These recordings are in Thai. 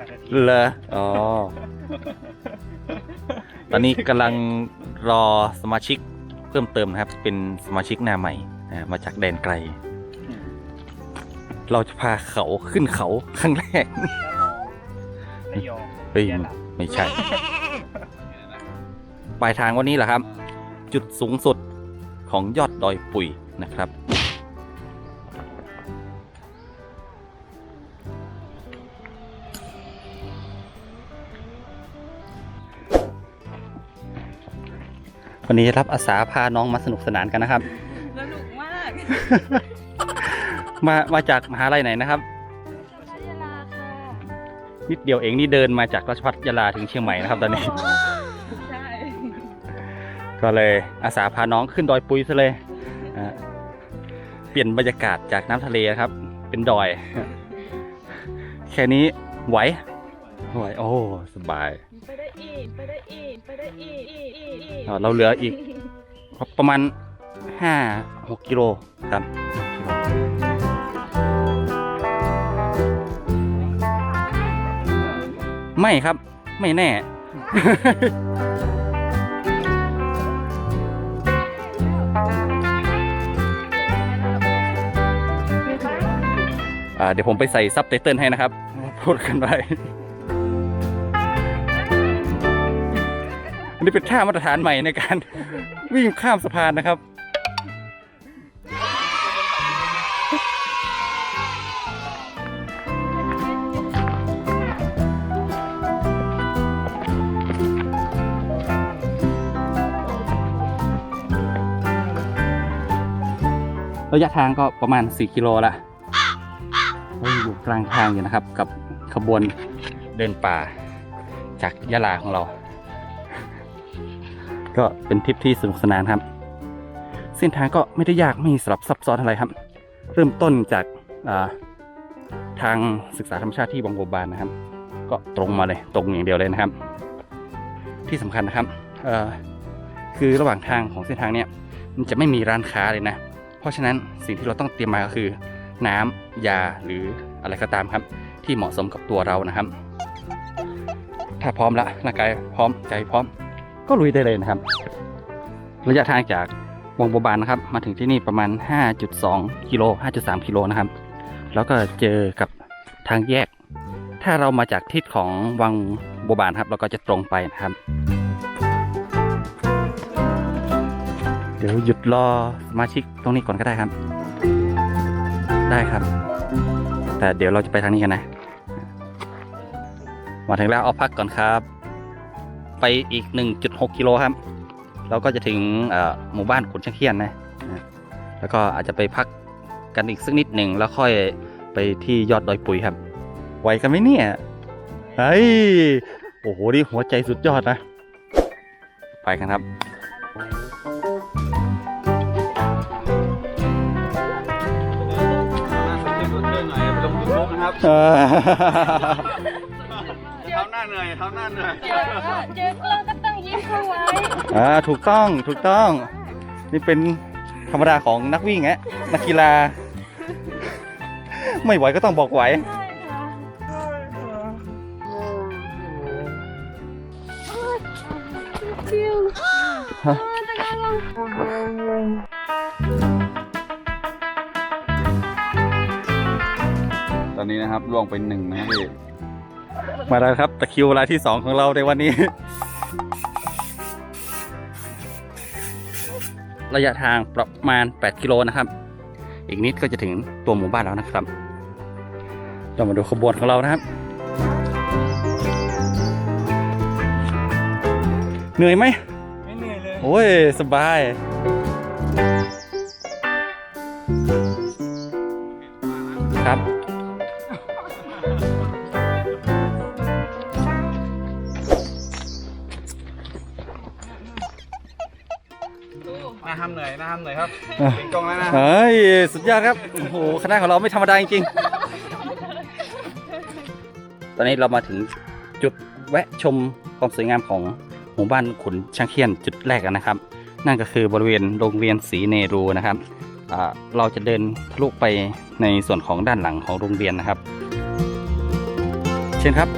หลักนาทีเหรออ๋อ ตอนนี้กำลังรอสมาชิกเพิ่มเติมนะครับ เป็นสมาชิกหน้าใหม่อ่ามาจากแดนไกลเราจะพาเขาขึ้นเขาครั้งแรก ระยองเฮ้ยยะลาไม่ใช่ ปลายทางวันนี้แหละครับ จุดสูงสุดของยอดดอยปุยนะครับ วันนี้รับอาสาพาน้องมาสนุกสนานกันนะครับ สนุกมาก มามาจากมหาลัยไหนนะครับพัทยาลาค่ะ นิดเดียวเองนี่เดินมาจากราชพัฒยาลาถึงเชียงใหม่นะครับตอนนี้ ใช่ ก็เลยอาสาพาน้องขึ้นดอยปุยซะเลยอ่าเปลี่ยนบรรยากาศจากน้ำทะเลนะครับ เป็นดอย แค่นี้ไหวไหวโอ้ สบาย เราเหลืออีกประมาณห้าหกกิโลครับไม่ครับไม่แน่ เดี๋ยวผมไปใส่ซับไตเติลให้นะครับ พูดกันไป อันนี้เป็นท่ามาตรฐานใหม่ในการ วิ่งข้ามสะพานนะครับ ระยะทางก็ประมาณ 4 กิโลละเราอยู่กลางทางอยู่นะครับ กับขบวนเดินป่าจากยะลาของเรา ก็เป็นทริปที่สนุกสนานครับ เส้นทางก็ไม่ได้ยากไม่สลับซับซ้อนอะไรครับ เริ่มต้นจากาทางศึกษาธรรมชาติที่วังบัวบานนะครับ ก็ตรงมาเลยตรงอย่างเดียวเลยนะครับ ที่สำคัญนะครับคือระหว่างทางของเส้นทางเนี้ยมันจะไม่มีร้านค้าเลยนะ เพราะฉะนั้นสิ่งที่เราต้องเตรียมมาก็คือ น้ำยาหรืออะไรก็ตามครับ ที่เหมาะสมกับตัวเรานะครับ ถ้าพร้อมละร่างกายพร้อมใจพร้อม ก็ลุยได้เลยนะครับ ระยะทางจากวังบัวบานนะครับ มาถึงที่นี่ประมาณ 5.2 กิโล 5.3 กิโลนะครับ แล้วก็เจอกับทางแยก ถ้าเรามาจากทิศของวังบัวบานครับ เราก็จะตรงไปนะครับ เดี๋ยวหยุดรอสมาชิกตรงนี้ก่อนก็ได้ครับ ได้ครับ แต่เดี๋ยวเราจะไปทางนี้กันนะ มาถึงแล้วเอาพักก่อนครับ ไปอีก 1.6 กิโลครับ เราก็จะถึงเอ่อหมู่บ้านขุนช่างเคียนนะนะ แล้วก็อาจจะไปพักกันอีกสักนิดหนึ่งแล้วค่อยไปที่ยอดดอยปุยครับ ไหวกันไหมเนี่ยเฮ้ยโอ้โห นี่หัวใจสุดยอดนะ ไปกันครับนะครับ เออเท้าหน้าเหนื่อยเท้าหน้าเหนื่อยเจอเจอเพื่อนก็ต้องยิ้มเข้าไว้อ่าถูกต้องถูกต้อง นี่เป็นธรรมดาของนักวิ่งแฮะนักกีฬา ไม่ไหวก็ต้องบอกไหวใช่ค่ะชิวฮะจักรยานลงตอนนี้นะครับล่วงไปหนึ่งนะครับพี่ มาแล้วครับตะคริวรายที่สองของเราในวันนี้ ระยะทางประมาณ 8 กิโลนะครับ อีกนิดก็จะถึงตัวหมู่บ้านแล้วนะครับ เรามาดูขบวนของเรานะครับ เหนื่อยไหมไม่เหนื่อยเลย โอ้ย สบายครับ น้าห้ามเหนื่อยหน้าห้ามเหนื่อยครับอะเป็นกล้องแล้วนะเฮ้ยสุดยอดครับโอ้โหคณะของเราไม่ธรรมดาจริงๆตอนนี้เรามาถึงจุดแวะชมความสวยงามของหมู่บ้านขุนช่างเคียนจุดแรกกันนะครับ นั่นก็คือบริเวณโรงเรียนศรีเนรูนะครับอ่าเราจะเดินทะลุไปในส่วนของด้านหลังของโรงเรียนนะครับ เช่นครับ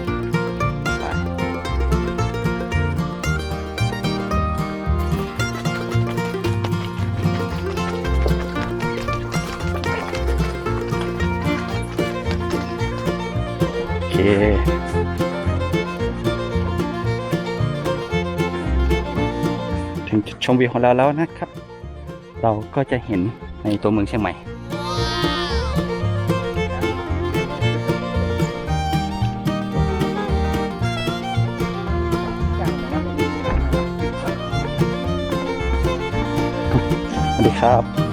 ถึงจุดชมวิวของเราแล้วนะครับ เราก็จะเห็นในตัวเมืองเชียงใหม่สวัสดีครับ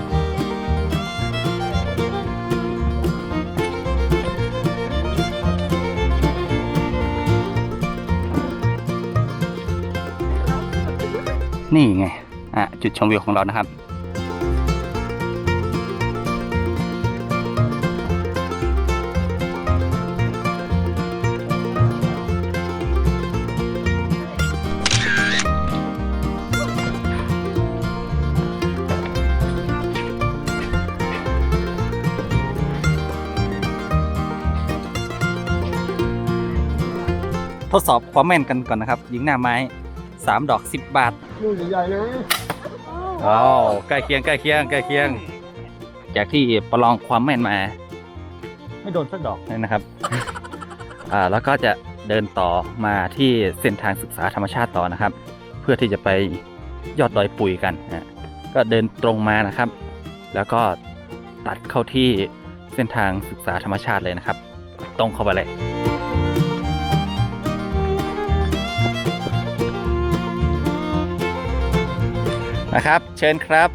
นี่ไงอะจุดชมวิวของเรานะครับ ทดสอบความแม่นกันก่อนนะครับ ยิงหน้าไม้ 3 ดอก 10 บาทลูกใหญ่ๆเลยอ้าวใกล้เคียงใกล้เคียงใกล้เคียง จากที่ประลองความแม่นมา ไม่โดนสักดอกเลยนะครับ อ่าแล้วก็จะเดินต่อมาที่เส้นทางศึกษาธรรมชาติต่อนะครับ เพื่อที่จะไปยอดดอยปุยกันนะก็เดินตรงมานะครับ แล้วก็ตัดเข้าที่เส้นทางศึกษาธรรมชาติเลยนะครับ ตรงเข้าไปเลย นะครับ เชิญครับ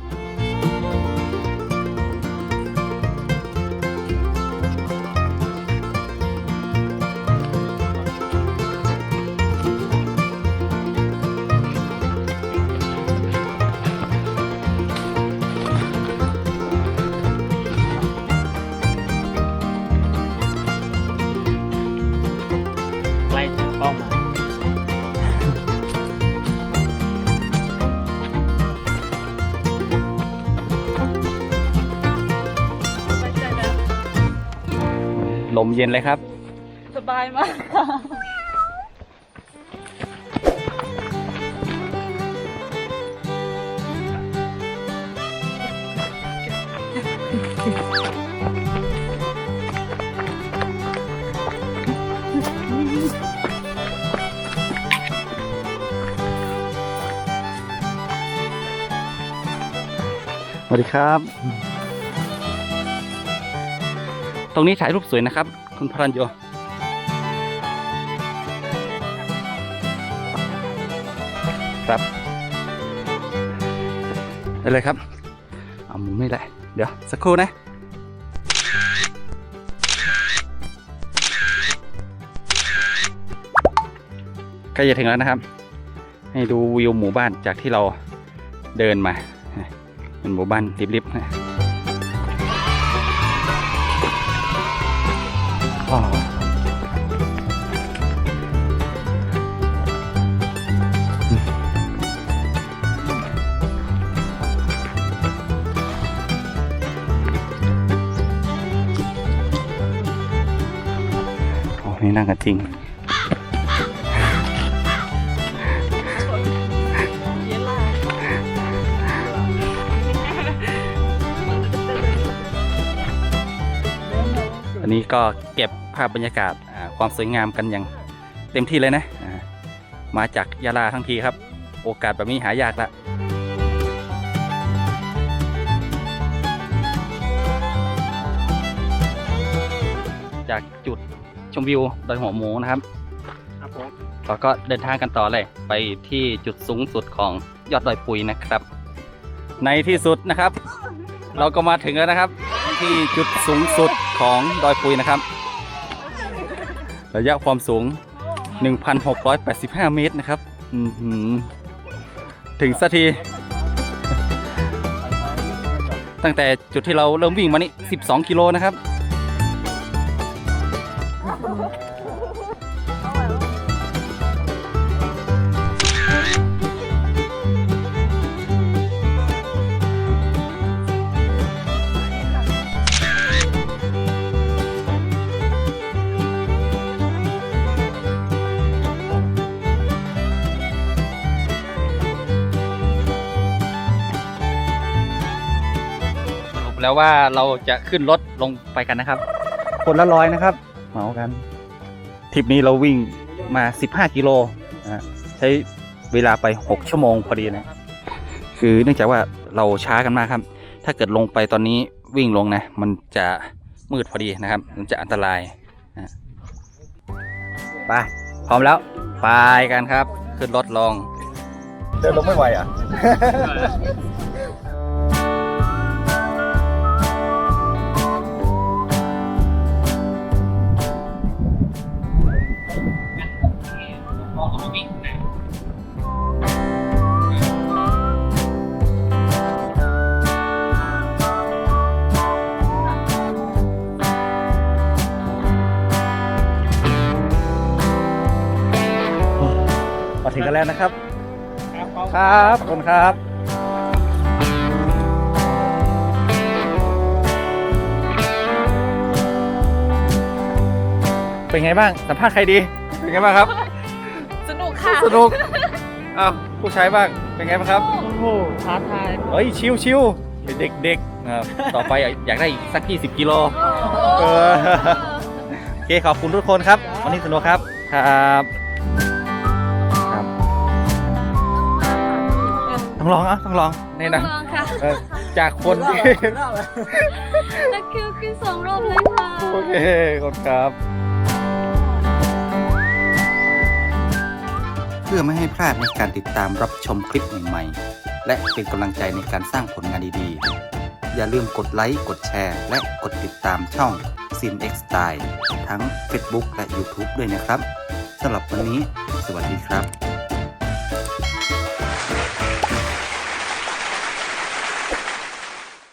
มเย็นเลยครับ สบายมากค่ะสวัสดีครับ ตรงนี้ถ่ายรูปสวยนะครับ คุณพรัญโยครับได้เลยครับ เอามุมนี้แหละ เดี๋ยว สักครู่นะใกล้จะถึงแล้วนะครับ ให้ดูวิวหมู่บ้านจากที่เราเดินมา เป็นหมู่บ้านริบๆนะ อ้านี่นั่งกันจริง นนี้ก็เก็บภาพบรรยากาศอ่าความสวยงามกันอย่างเต็มที่เลยนะอ่ามาจากยาลาทั้งทีครับ โอกาสแบบนี้หายากละจากจุดชมวิวดอยหัวหมูนะครับครับผมเราก็เดินทางกันต่อเลยไปที่จุดสูงสุดของยอดดอยปุยนะครับ ในที่สุดนะครับ เราก็มาถึงแล้วนะครับ ที่จุดสูงสุดของดอยปุยนะครับ ระยะความสูง 1,685 เมตรนะครับถึงสักที ตั้งแต่จุดที่เราเริ่มวิ่งมานี่ 12 กิโลนะครับ แล้วว่าเราจะขึ้นรถลงไปกันนะครับ คนละร้อยนะครับ เหมากันทริปนี้เราวิ่งมา 15 กิโลนะฮะใช้เวลาไป 6 ชั่วโมงพอดีนะ คือเนื่องจากว่าเราช้ากันมากครับ ถ้าเกิดลงไปตอนนี้วิ่งลงนะ มันจะมืดพอดีนะครับ มันจะอันตรายนะไปพร้อมแล้วไปกันครับ ขึ้นรถลองเดินลงไม่ไหวอะ มาถึงกันแล้วนะครับครับผมครับขอบคุณครับเป็นไงบ้างสัมภาษณ์ใครดี เป็นไงบ้างครับ สนุกค่ะสนุกอ้าวผู้ใช้บ้างเป็นไงบ้างครับโอ้โหท้าทายเฮ้ยชิวชิวเป็นเด็กๆอ่าต่อไปอยากได้อีกสัก20กิโลเออโอเคขอบคุณทุกคนครับ วันนี้สนุกครับครับครับ ต้องลองอะต้องลองแนี่นะลองค่ะเออจากคนที่ตะคริวขึ้นสองรอบเลยค่ะโอเคขอบคุณครับ เพื่อไม่ให้พลาดในการติดตามรับชมคลิปใหม่ๆ และเป็นกำลังใจในการสร้างผลงานดีๆ อย่าลืมกดไลค์ กดแชร์ และกดติดตามช่อง Sin X Style ทั้ง Facebook และ YouTube ด้วยนะครับสำหรับวันนี้ สวัสดีครับ